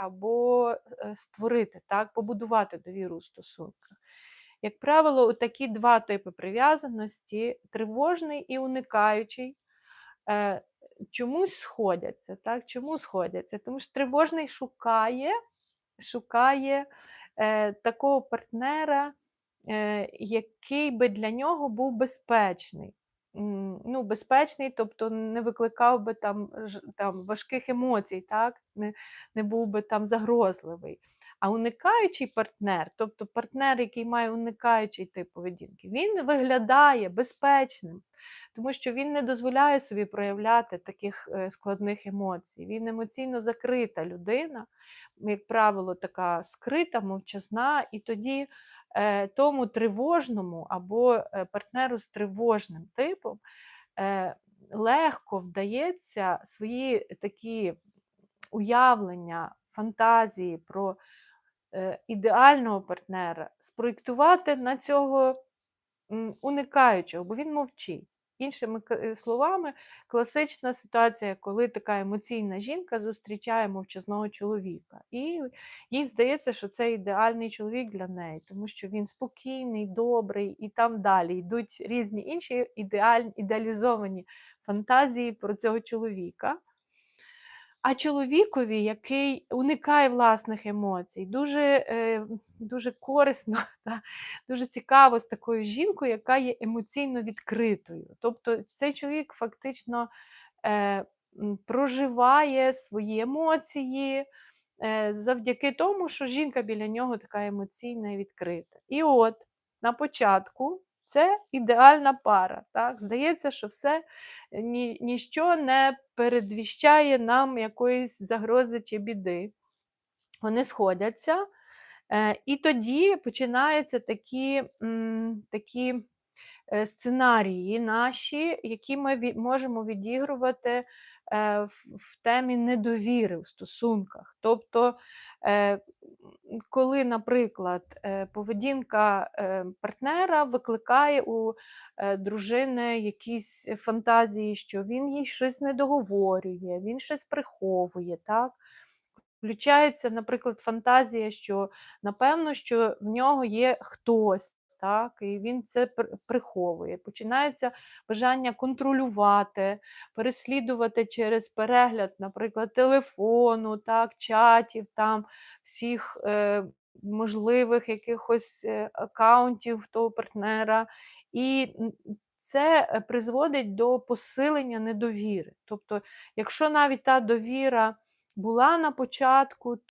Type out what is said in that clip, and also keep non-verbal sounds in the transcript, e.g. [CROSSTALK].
або е, створити, так, побудувати довіру у стосунках. Як правило, такі два типи прив'язаності тривожний і уникаючий. е, Чомусь сходяться. Так? Чому сходяться? Тому що тривожний шукає, шукає е, такого партнера, е, який би для нього був безпечний. Ну, безпечний, тобто не викликав би там, там важких емоцій, так? не, не був би там загрозливий. А уникаючий партнер, тобто партнер, який має уникаючий тип поведінки, він виглядає безпечним, тому що він не дозволяє собі проявляти таких е, складних емоцій. Він емоційно закрита людина, як правило, така скрита, мовчазна, і тоді тому тривожному або е, партнеру з тривожним типом е, легко вдається свої такі уявлення, фантазії про е, ідеального партнера спроєктувати на цього уникаючого, бо він мовчить. Іншими е, словами, класична ситуація, коли така емоційна жінка зустрічає мовчазного чоловіка. І їй здається, що це ідеальний чоловік для неї, тому що він спокійний, добрий і там далі йдуть різні інші ідеаль, ідеалізовані фантазії про цього чоловіка. А чоловікові, який уникає власних емоцій, дуже, е, дуже корисно, [LAUGHS] та, дуже цікаво з такою жінкою, яка є емоційно відкритою. Тобто цей чоловік фактично е, проживає свої емоції е, завдяки тому, що жінка біля нього така емоційна і відкрита. І от на початку це ідеальна пара. Так? Здається, що все ні, ніщо не передвіщає нам якоїсь загрози чи біди. Вони сходяться, е, і тоді починаються такі, такі е, сценарії наші, які ми можемо відігрувати е, в, темі недовіри в стосунках. Тобто, е, коли, наприклад, е, поведінка е, партнера викликає у е, дружини якісь фантазії, що він їй щось не договорює, він щось приховує. так? Включається, наприклад, фантазія, що напевно, що в нього є хтось, так, і він це приховує. Починається бажання контролювати, переслідувати через перегляд, наприклад, телефону, так, чатів, там, всіх е, можливих якихось е, акаунтів того партнера. І це е, призводить до посилення недовіри. Тобто, якщо навіть та довіра була на початку,